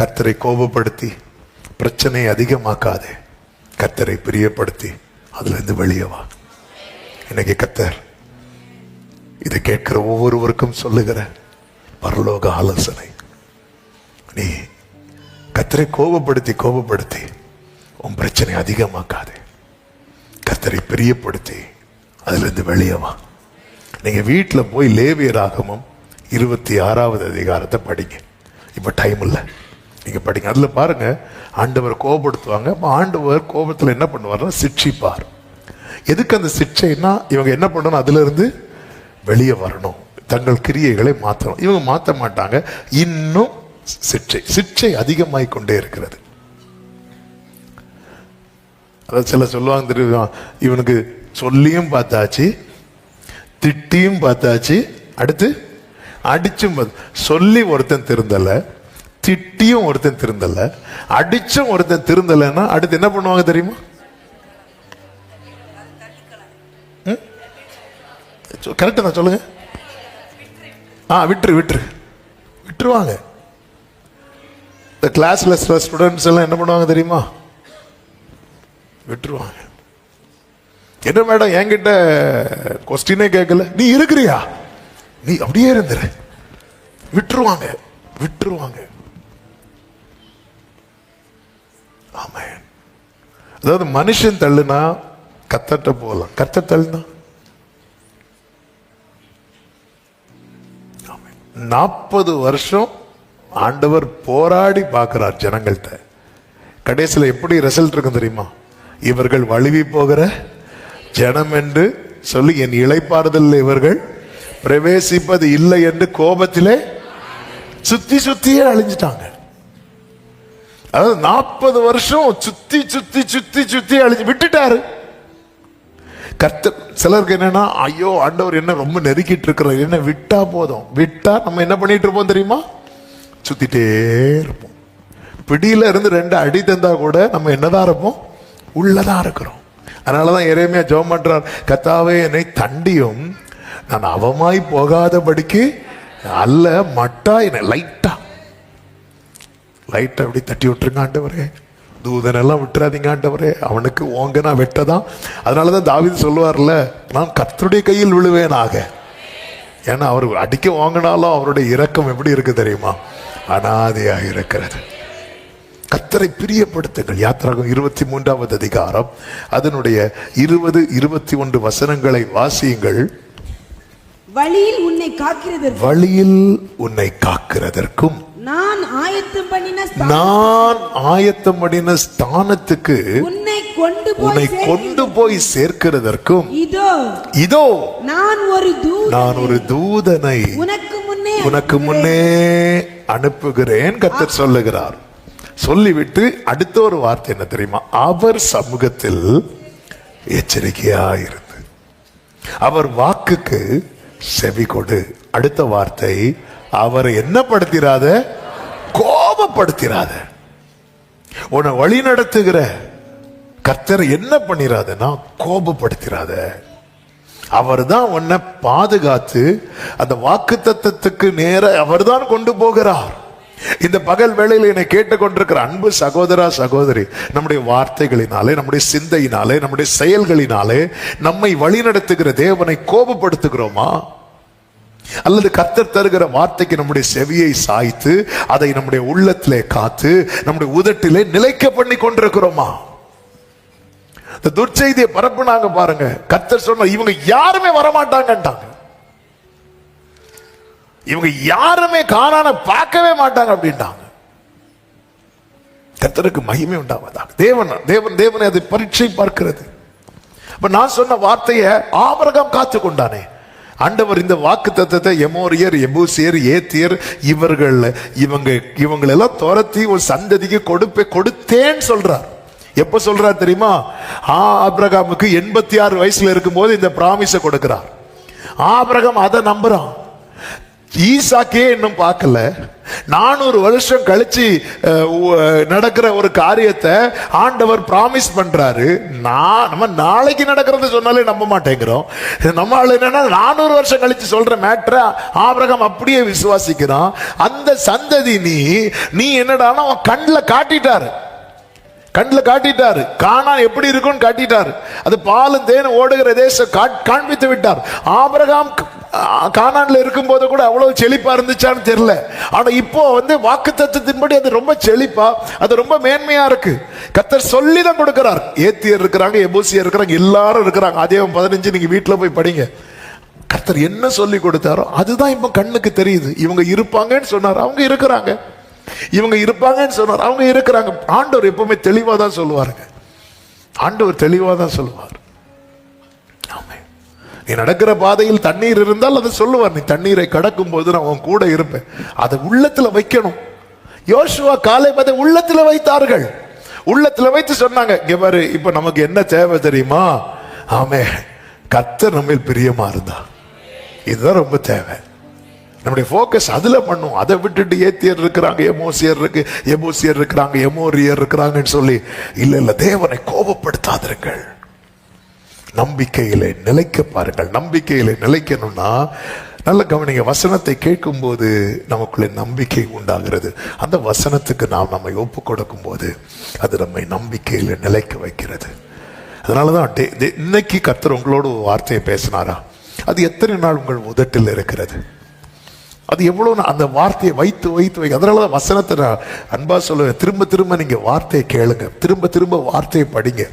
கத்தரை கோபப்படுத்தி பிரச்சனையை அதிகமாக்காதே. கத்தரை பிரியப்படுத்தி அதுல இருந்து வெளியே வா. இன்னைக்கு கத்தர் இதை கேட்கிற ஒவ்வொருவருக்கும் சொல்லுகிற பரலோக ஆலோசனை. நீ கத்தரை கோபப்படுத்தி கோபப்படுத்தி உன் பிரச்சனை அதிகமாக்காதே. கத்தரை பிரியப்படுத்தி அதுலேருந்து வெளியே வா. நீங்க வீட்டில் போய் லேவியராகமும் இருபத்தி ஆறாவது அதிகாரத்தை படிங்க. இப்போ டைம் இல்லை. நீங்கள் படிங்க. அதில் பாருங்கள் ஆண்டவர் கோபப்படுத்துவாங்க. அப்போ ஆண்டவர் கோபத்தில் என்ன பண்ணுவார்னா சிட்சிப்பார். எதுக்கு அந்த சிக்ஷைன்னா இவங்க என்ன பண்ணணும்? அதுலேருந்து வெளியே வரணும். தங்கள் கிரியைகளை மாற்றணும் இவங்க மாற்ற மாட்டாங்க. இன்னும் சிக்ஷை சிக்ஷை அதிகமாய் கொண்டே இருக்கிறது. அதாவது சில சொல்லுவாங்க தெரியும் இவனுக்கு சொல்லியும் பார்த்தாச்சு திட்டியும் பார்த்தாச்சு அடுத்து அடிச்சும் சொல்லி ஒருத்தன் திருந்தலை திட்டியும் ஒருத்தன் திருந்தல அடிச்சும் ஒருத்தன் திருந்தலைன்னா அடுத்து என்ன பண்ணுவாங்க தெரியுமா? கரெக்டா தான் சொல்லுங்க? ஆ விட்டுரு விட்டுரு. விட்டுருவாங்க. இந்த கிளாஸ்ல ஸ்டூடெண்ட்ஸ் எல்லாம் என்ன பண்ணுவாங்க தெரியுமா? விட்டுருவாங்க. என்ன மேடம் என்கிட்ட கொஸ்டினே கேட்கல. நீ இருக்கிறியா? நீ அப்படியே இருந்துரு. விட்டுருவாங்க விட்டுருவாங்க. ஆமாம். அதாவது மனுஷன் தள்ளுனா கத்தட்ட போகலாம். கத்த தள்ளுனா? நாற்பது வருஷம் ஆண்டவர் போராடி பார்க்கிறார் ஜனங்கள்கிட்ட. கடைசியில் எப்படி ரிசல்ட் இருக்கும் தெரியுமா? இவர்கள் வழுவி போகிற ஜனம் என்று சொல்லி என் இழைப்பாறுதல் இவர்கள் பிரவேசிப்பது இல்லை என்று கோபத்திலே சுத்தி சுத்தியே அழிஞ்சிட்டாங்க. அதாவது நாற்பது வருஷம் சுத்தி சுத்தி சுத்தி சுத்தி அழிஞ்சு விட்டுட்டாரு கர்த்தர் சிலருக்கு என்னன்னா ஐயோ ஆண்டவர் என்ன ரொம்ப நெருக்கிட்டு இருக்கிறார் என்ன விட்டா போதும் விட்டா நம்ம என்ன பண்ணிட்டு இருப்போம் தெரியுமா சுத்திட்டே இருப்போம் பிடியில இருந்து ரெண்டு அடி தந்தா கூட நம்ம என்னதான் இருப்போம் உள்ளதான் இருக்கிறோம் அதனாலதான் இறைமையா ஜெபம் பண்றார் கத்தாவே என்னை தண்டியும் நான் அவமாய் போகாதபடிக்கு அல்ல மட்டா என்னை லைட் லைட்டை அப்படி தட்டி விட்டுருங்க ஆண்டவரே. தூதனெல்லாம் விட்டுறாதீங்க ஆண்டவரே. அவனுக்கு ஓங்க நான் வெட்டதான். அதனால தான் தாவீது சொல்லுவார்ல நான் கர்த்தருடைய கையில் விழுவேனாக. ஏன்னா அவர் அடிக்க வாங்கினாலும் அவருடைய இரக்கம் எப்படி இருக்கு தெரியுமா? அனாதையாக இருக்கிறது. கத்தரை பிரியப்படுத்துங்கள். யாத்திராகம் இருபத்தி மூன்றாவது அதிகாரம் அதனுடைய இருபது இருபத்தி ஒன்று வசனங்களை வாசியுங்கள். வழியில் உன்னை காக்கிறதற்கு வழியில் உன்னை காக்கிறதற்கும். நான் ஆயத்தம் பண்ணின நான் ஆயத்தம் பண்ணின ஸ்தானத்துக்கு உன்னை கொண்டு உன்னை. கொண்டு போய் சேர்க்கிறதற்கும் இதோ இதோ நான் ஒரு தூதனை. நான் ஒரு தூதனை உனக்கு முன்னே உனக்கு முன்னே அனுப்புகிறேன் கத்தர் சொல்லுகிறார். சொல்லிவிட்டு அடுத்த ஒரு வார்த்தை என்ன தெரியுமா? அவர் சமூகத்தில் எச்சரிக்கையா இருந்து அவர் வாக்குக்கு செவி கொடு. அடுத்த வார்த்தை அவரை என்ன படுத்திராத? கோபப்படுத்திராத. உன்னை வழி நடத்துகிற கர்த்தர் என்ன பண்ணிராதனா கோபப்படுத்திராத. அவர் தான் உன்னை பாதுகாத்து அந்த வாக்கு தத்துவத்துக்கு நேர அவர்தான் கொண்டு போகிறார். இந்த பகல் வேளையில் என்னை கேட்டுக்கொண்டிருக்கிற அன்பு சகோதரா சகோதரி நம்முடைய வார்த்தைகளினாலே நம்முடைய சிந்தையினாலே நம்முடைய செயல்களினாலே நம்மை வழிநடத்துகிற தேவனை கோபப்படுத்துகிறோமா? அல்லது கத்தர் தருகிற வார்த்தைக்கு நம்முடைய செவியை சாய்த்து அதை நம்முடைய உள்ளத்திலே காத்து நம்முடைய உதட்டிலே நிலைக்க பண்ணி கொண்டிருக்கிறோமா? இந்த துர்ச்செய்தியை பரப்புனாங்க பாருங்க. கத்தர் சொன்ன இவங்க யாருமே வரமாட்டாங்கன்றாங்க இவங்க யாருமே காணான பார்க்கவே மாட்டாங்க அப்படின்ட்டாங்க. கத்தருக்கு மகிமை உண்டாவதாக. தேவன் தேவன் தேவனை அது பரீட்சை பார்க்கிறது. நான் சொன்ன வார்த்தையை ஆபரகம் காத்து கொண்டானே. ஆண்டவர் இந்த வாக்கு தத்தத்தை எமோரியர் எபூசியர் ஏத்தியர் இவர்கள் இவங்க இவங்களெல்லாம் துரத்தி ஒரு சந்ததிக்கு கொடுப்பே கொடுத்தேன்னு சொல்றார். எப்ப சொல்றார் தெரியுமா? ஆ ஆபிரகாமுக்கு எண்பத்தி ஆறு வயசுல இருக்கும்போது இந்த பிராமிஸை கொடுக்கிறார். ஆபிரகாம் அதை நம்புறான். ஈசாக்கே இன்னும் பார்க்கல. நானூறு வருஷம் கழிச்சு நடக்கிற ஒரு காரியத்தை ஆண்டவர் ப்ராமிஸ் பண்றாரு. நான் நம்ம நாளைக்கு நடக்கிறத சொன்னாலே நம்ப மாட்டேங்கிறோம். நம்ம ஆள் என்னன்னா நானூறு வருஷம் கழிச்சு சொல்ற மேட்ரை ஆபிரகாம் அப்படியே விசுவாசிக்கிறான். அந்த சந்ததி நீ நீ என்னடான்னா அவன் கண்ணில் காட்டிட்டாரு. கண்ணில் காட்டிட்டாரு. காணா எப்படி இருக்கும்னு காட்டிட்டாரு. அது பாலும் தேனும் ஓடுகிற தேசம் காட்- காண்பித்து விட்டார். ஆபரகாம் காணானில் இருக்கும் போது இருக்கும்போது கூட அவ்வளவு செழிப்பா இருந்துச்சான்னு தெரியல. ஆனா இப்போ வந்து வாக்கு தத்துவத்தின்படி அது ரொம்ப செழிப்பா அது ரொம்ப மேன்மையா இருக்கு. கத்தர் சொல்லி தான் கொடுக்கிறார். ஏத்தியர் இருக்கிறாங்க எபோசியர் இருக்கிறாங்க எல்லாரும் இருக்கிறாங்க. அதே பதினஞ்சு நீங்க வீட்டுல போய் படிங்க. கர்த்தர் என்ன சொல்லி கொடுத்தாரோ அதுதான் இப்ப கண்ணுக்கு தெரியுது. இவங்க இருப்பாங்கன்னு சொன்னார் அவங்க இருக்கிறாங்க. இவங்க இருப்பாங்கன்னு சொன்னார் அவங்க இருக்கிறாங்க. ஆண்டவர் எப்பவுமே தெளிவாக தான் சொல்லுவாருங்க. ஆண்டவர் தெளிவாக தான் சொல்லுவார். நீ நடக்கிற பாதையில் தண்ணீர் இருந்தால் அதை சொல்லுவார். நீ தண்ணீரை கடக்கும் போது நான் உன் கூட இருப்பேன். அதை உள்ளத்தில் வைக்கணும். யோசுவா காலை பதை உள்ளத்தில் வைத்தார்கள். உள்ளத்தில் வைத்து சொன்னாங்க இங்க பாரு இப்ப நமக்கு என்ன தேவை தெரியுமா? ஆமே கர்த்தர் நம்ம பிரியமா இருந்தா இதுதான் ரொம்ப தேவை. நம்முடைய ஃபோக்கஸ் அதில் பண்ணும். அதை விட்டுட்டு ஏத்தியர் இருக்கிறாங்க எமோசியர் இருக்கு எமோசியர் இருக்கிறாங்க எமோரியர் இருக்கிறாங்கன்னு சொல்லி இல்லை இல்லை தேவனை கோபப்படுத்தாதிருங்கள். நம்பிக்கையிலே நிலைக்க பாருங்கள். நம்பிக்கையிலே நிலைக்கணும்னா நல்ல கவனிங்க வசனத்தை கேட்கும்போது நமக்குள்ளே நம்பிக்கை உண்டாகிறது. அந்த வசனத்துக்கு நாம் நம்மை ஒப்பு கொடுக்கும் போது அது நம்மை நம்பிக்கையில் நிலைக்க வைக்கிறது. அதனால தான் டே- டே- இன்னைக்கு கர்த்தர் உங்களோட ஒரு வார்த்தையை பேசினாரா? அது எத்தனை நாள் உங்கள் உதட்டில் இருக்கிறது? அது எவ்வளோ அந்த வார்த்தையை வைத்து வைத்து வை அதனால தான் வசனத்தை நான் அன்பா சொல்லுவேன். திரும்ப திரும்ப நீங்கள் வார்த்தையை கேளுங்க. திரும்ப திரும்ப வார்த்தையை படிங்க.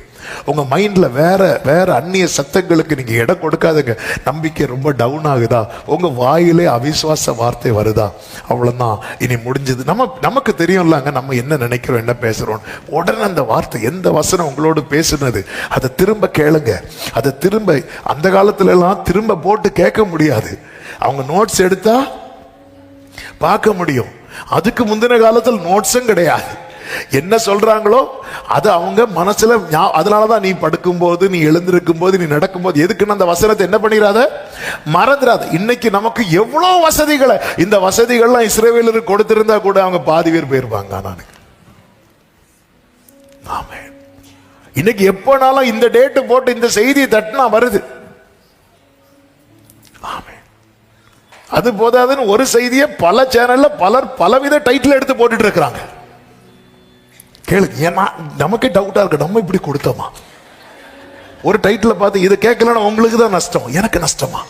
உங்க மைண்ட்ல வேற வேற அந்நிய சத்தங்களுக்கு நீங்க இடம் கொடுக்காதுங்க. நம்பிக்கை ரொம்ப டவுன் ஆகுதா? உங்க வாயிலே அவிசுவாச வார்த்தை வருதா? அவ்வளவுதான். இனி முடிஞ்சது. நம்ம நமக்கு தெரியும்லாங்க நம்ம என்ன நினைக்கிறோம் என்ன பேசுறோம். உடனே அந்த வார்த்தை எந்த வசனம் உங்களோடு பேசுனது அதை திரும்ப கேளுங்க. அதை திரும்ப அந்த காலத்துல எல்லாம் திரும்ப போட்டு கேட்க முடியாது. அவங்க நோட்ஸ் எடுத்தா பார்க்க முடியும். அதுக்கு முந்தின காலத்தில் நோட்ஸும் கிடையாது. என்ன சொல்றாங்களோ அது அவங்க மனசுல அதனாலதான் நீ படுக்கும்போது நீ எழுந்திருக்கும் போது நீ நடக்கும்போது எதுக்குன்னு அந்த வசனத்தை என்ன பண்ணிடாத மறந்துடாத இன்னைக்கு நமக்கு எவ்வளவு வசதிகளை இந்த வசதிகள்லாம் இஸ்ரேவேலருக்கு கொடுத்திருந்தா கூட அவங்க பாதி பேர் போயிருப்பாங்க நான் ஆமே. இன்னைக்கு எப்போனாலும் இந்த டேட்டு போட்டு இந்த செய்தியை தட்டினா வருது. ஆமே. அது போதாதுன்னு ஒரு செய்தியை பல சேனல்ல பலர் பலவித டைட்டில் எடுத்து போட்டுட்டு இருக்கிறாங்க. கேளுங்க. ஏன்னா நமக்கே டவுட்டா இருக்கு. நம்ம இப்படி கொடுத்தோமா? ஒரு டைட்டில் பார்த்து இதை கேட்கலன்னா உங்களுக்கு தான் நஷ்டம். எனக்கு நஷ்டமா?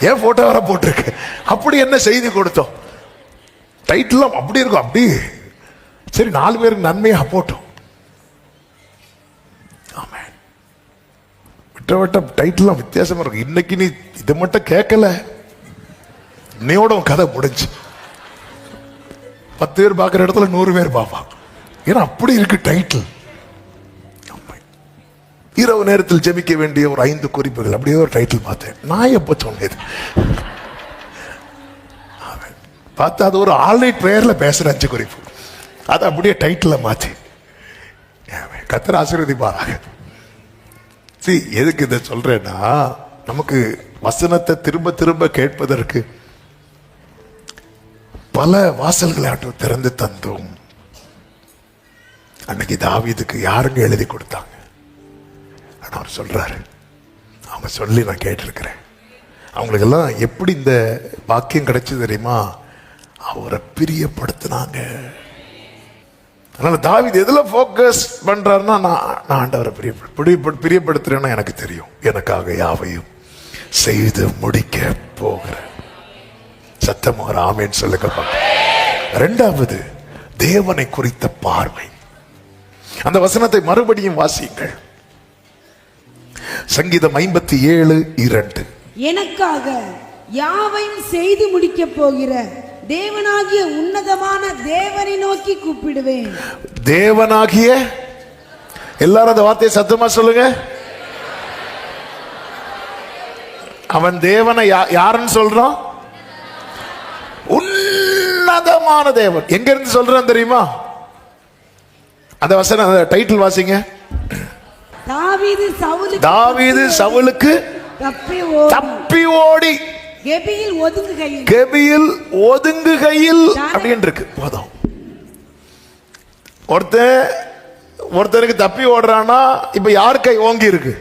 ஏன் போட்டோ வர போட்டிருக்கு? அப்படி என்ன செய்தி கொடுத்தோம்? டைட்டில் அப்படி இருக்கும். அப்படி. சரி நாலு பேருக்கு நன்மையாக போட்டோம். ஆமென். விட்ட விட்ட டைட்டில்லாம் வித்தியாசமா இருக்கும் இன்னைக்கு நீ இதை மட்டும் கேட்கல. இன்னையோட கதை முடிஞ்சு. பத்து பேர் பார்க்குற இடத்துல நூறு பேர் பார்ப்பான். ஏன்னா அப்படி இருக்கு டைட்டில் இரவு நேரத்தில் ஜெபிக்க வேண்டிய ஒரு ஐந்து குறிப்புகள். அப்படியே ஒரு டைட்டில் பார்த்தேன். நான் எப்போ சொன்னது பார்த்தா அது ஒரு ஆன்லைன் ப்ரேயரில் பேசுற அஞ்சு குறிப்பு. அதை அப்படியே டைட்டில் மாற்றி கத்தர் கர்த்தர் ஆசீர்வதிப்பாராக. சி எதுக்கு இதை சொல்றேன்னா நமக்கு வசனத்தை திரும்ப திரும்ப கேட்பதற்கு பல வாசல்களை ஆட்டம் திறந்து தந்தோம். அன்னைக்கு தாவீதுக்கு யாருங்க எழுதி கொடுத்தாங்க? ஆனால் அவர் சொல்கிறாரு அவங்க சொல்லி நான் கேட்டிருக்கிறேன். அவங்களுக்கெல்லாம் எப்படி இந்த பாக்கியம் கிடைச்சது தெரியுமா? அவரை பிரியப்படுத்தினாங்க. அதனால் தாவீது எதில் ஃபோக்கஸ் பண்ணுறாருன்னா நான் நான் ஆண்டவரை பிரியப்படு பிரியப்படுத்துகிறேன்னா எனக்கு தெரியும். எனக்காக யாவையும் செய்து முடிக்க போகிறேன் சத்தமாக ஒரு ஆமேன்னு சொல்லுங்க ரெண்டாவது தேவனை குறித்த பார்வை. அந்த வசனத்தை மறுபடியும் வாசியுங்கள். சங்கீதம் ஐம்பத்தி ஏழு இரண்டு. எனக்காக யாவையும் செய்து முடிக்கப் போகிற தேவனாகிய உன்னதமான தேவனை நோக்கி கூப்பிடுவேன். தேவனாகிய? எல்லாரும் அந்த வார்த்தையை சத்தமா சொல்லுங்க. அவன் தேவனை யாருன்னு சொல்றான்? உன்னதமான தேவன். எங்க இருந்து சொல்றான் தெரியுமா? அந்த வசனம் டைட்டில் வாசிங்க. தாவீது சவுலுக்கு தாவீது சவுலுக்கு தப்பி ஓடி. தப்பி ஓடி. கெபியில் ஒதுங்குகையில். கெபியில் ஒதுங்குகையில் அப்படின்னு இருக்கு போதும். ஒருத்தன் ஒருத்தனுக்கு தப்பி ஓடுறானா இப்ப யார் கை ஓங்கி இருக்கு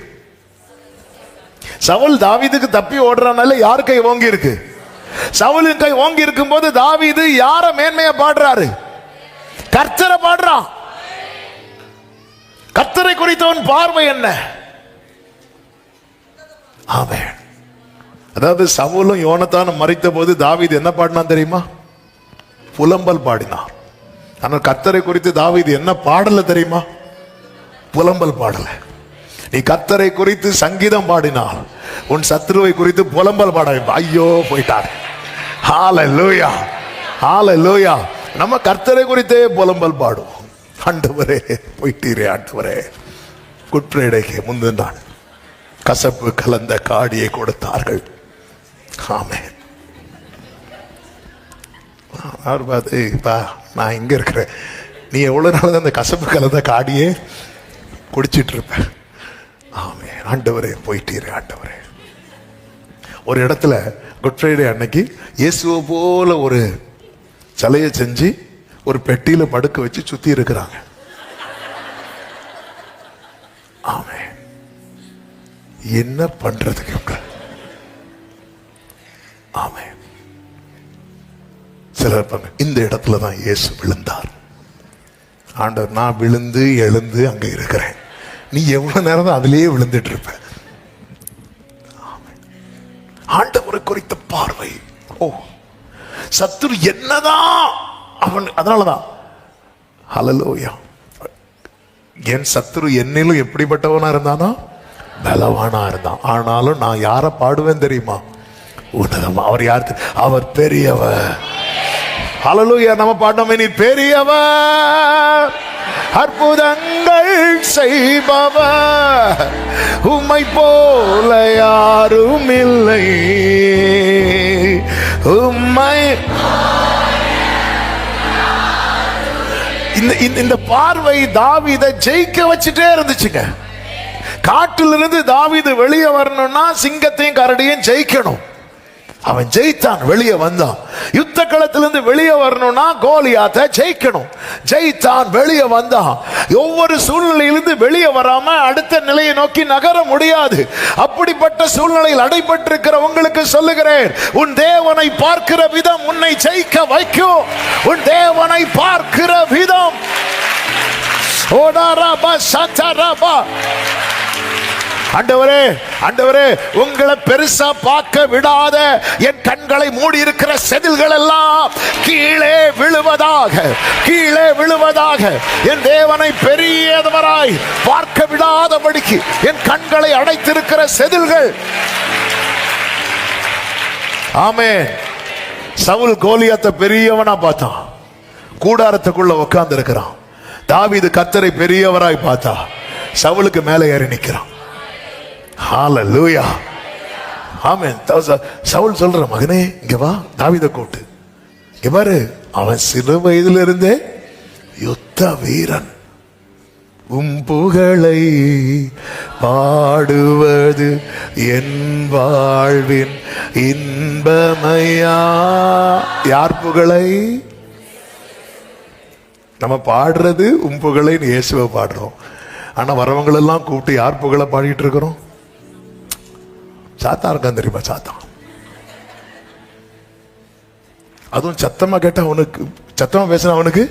சவுல் தாவீதுக்கு தப்பி ஓடுறானால யார் கை ஓங்கி இருக்கு சவுலின் கை ஓங்கி இருக்கும் போது தாவீது யார மேன்மையா பாடுறாரு? கர்த்தரை பாடுறான். கர்த்தரை குறித்தவன் பார்வை என்ன? ஆமே அதாவது சவுலும் யோனத்தானும் மறித்த போது தாவீது என்ன பாடினான் தெரியுமா? புலம்பல் பாடினான். ஆனால் கத்தரை குறித்து தாவீது என்ன பாடல தெரியுமா? புலம்பல் பாடல. நீ கத்தரை குறித்து சங்கீதம் பாடினால் உன் சத்ருவை குறித்து புலம்பல் பாட ஐயோ போயிட்டார். ஹால லூயா ஹால லூயா நம்ம கர்த்தரை குறித்தே புலம்பல் பாடுவோம். ஆண்டவரே போயிட்டீரே ஆண்டவரே. குற்றடைக்கு முந்தின நாள் கசப்பு கலந்த காடியை கொடுத்தார்கள். ஆமே அவர் பார்த்து பா நான் இங்க இருக்கிறேன். நீ எவ்வளவு நாள் அந்த கசப்பு கலந்த காடியே குடிச்சிட்டு இருப்ப ஆமே ஆண்டவரே போயிட்டீரே ஆண்டவரே. ஒரு இடத்துல குட் ஃப்ரைடே அன்னைக்கு இயேசுவை போல ஒரு சிலையை செஞ்சு ஒரு பெட்டியில படுக்க வச்சு சுத்தி இருக்கிறாங்க. ஆமே என்ன பண்றதுக்கு ஆமே சிலர் பண்ண இந்த இடத்துல தான் இயேசு விழுந்தார். ஆண்டவர் நான் விழுந்து எழுந்து அங்க இருக்கிறேன். நீ எவ்வளவு நேரம் தான் அதிலேயே விழுந்துட்டு இருப்ப. ஆண்டவரை குறித்த பார்வை. ஓ சத்துரு என்னதான் அவன் அதனாலதான். ஹalleluya. என் சத்துரு என்னிலும் எப்படிப்பட்டவனா இருந்தானா பலவானா இருந்தான். ஆனாலும் நான் யாரை பாடுவேன் தெரியுமா? உன்னதமா. அவர் யார் அவர் பெரியவ ஹலலூயா நம்ம பாடமே நீ பெரியவ அற்புதங்கள் செய்பவ உம்மை போல யாரும் இல்லை. உம்மை இந்த இந்த- இந்த பார்வை தாவிதை ஜெயிக்க வச்சுட்டே இருந்துச்சுங்க. காட்டிலிருந்து தாவீது வெளியே வரணும்னா சிங்கத்தையும் கரடியும் ஜெயிக்கணும். அவன் ஜெயித்தான் வெளியே வந்தான். யுத்த களத்திலிருந்து வெளியே வரணும்னா கோலியாத்தை ஜெயிக்கணும். ஜெயித்தான் வெளியே வந்தான். ஒவ்வொரு சூழ்நிலையிலிருந்து வெளியே வராம அடுத்த நிலையை நோக்கி நகர முடியாது. அப்படிப்பட்ட சூழ்நிலையில் அடைபட்டிருக்கிற உங்களுக்கு சொல்லுகிறேன் உன் தேவனை பார்க்கிற விதம் உன்னை ஜெயிக்க வைக்கும். உன் தேவனை பார்க்கிற விதம். ஓடாராபா சத்தராபா ஆண்டவரே ஆண்டவரே உங்களை பெருசா பார்க்க விடாத என் கண்களை மூடி இருக்கிற செதில்கள் எல்லாம் கீழே விழுவதாக கீழே விழுவதாக என் தேவனை பெரியவராய் பார்க்க விடாதபடிக்கு என் கண்களை அடைத்திருக்கிற செதில்கள். ஆமே சவுல் கோலியாத்த பெரியவனா பார்த்தான். கூடாரத்துக்குள்ள உட்கார்ந்து இருக்கிறான் இது கத்தரை பெரியவராய் பார்த்தா சவுலுக்கு மேலே ஏறி நிற்கிறான். ஹalleluya ஆமென் சவுல் சொல்ற மகனே இங்க வா தாவித கூட்டு இங்க பாரு அவன் சிறு வயதுல இருந்தே யுத்த வீரன். உம் புகழை பாடுவது என் வாழ்வின் இன்பமையா? யார் புகழை? நம்ம பாடுறது உம் புகழைன்னு இயேசுவை பாடுறோம். ஆனா வரவங்களெல்லாம் கூப்பிட்டு யார் புகழை பாடிட்டு இருக்கிறோம்? சாத்தா இருக்கான் தெரியுமா சாத்தான் அதுவும் சத்தமா கேட்டா அவனுக்கு சத்தமா பேசின அவனுக்கு?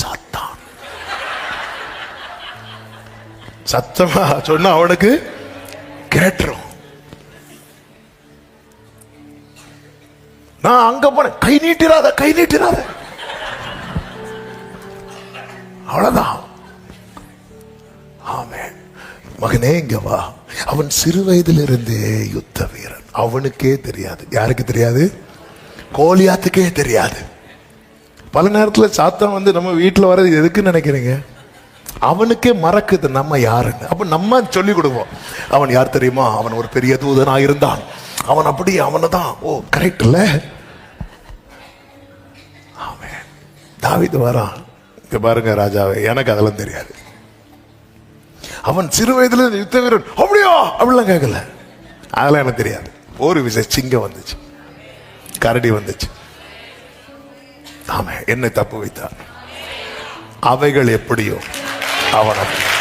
சாத்தான் சத்தமா சொன்னா அவனுக்கு கேட்டுரும். நான் அங்க போனேன் கை நீட்டிராத கை நீட்டிராத. அவ்வளவுதான். ஆமேன். மகனே இங்க வா. அவன் சிறு வயதிலிருந்தே யுத்த வீரன். அவனுக்கே தெரியாது. யாருக்கு தெரியாது? கோலியாத்துக்கே தெரியாது. பல நேரத்துல சாத்தான் வந்து நம்ம வீட்டில் வர்றது எதுக்குன்னு நினைக்கிறீங்க? அவனுக்கே மறக்குது நம்ம யாருன்னு. அப்போ நம்ம சொல்லி கொடுப்போம். அவன் யார் தெரியுமா? அவன் ஒரு பெரிய தூதனாக இருந்தான் அவன் அப்படி அவனை தான். ஓ கரெக்ட் இல்லை ஆமென். தாவித்து வரான். இங்கே பாருங்க ராஜாவே எனக்கு அதெல்லாம் தெரியாது. அவன் சிறு வயதுல யுத்த வீரன். அப்படியா? அப்படிலாம் கேட்கல. அதெல்லாம் எனக்கு தெரியாது. ஒரு விஷயம் சிங்கம் வந்துச்சு. கரடி வந்துச்சு. ஆமா என்னை தப்பு வைத்தான். அவைகள் எப்படியோ அவன் அப்படி.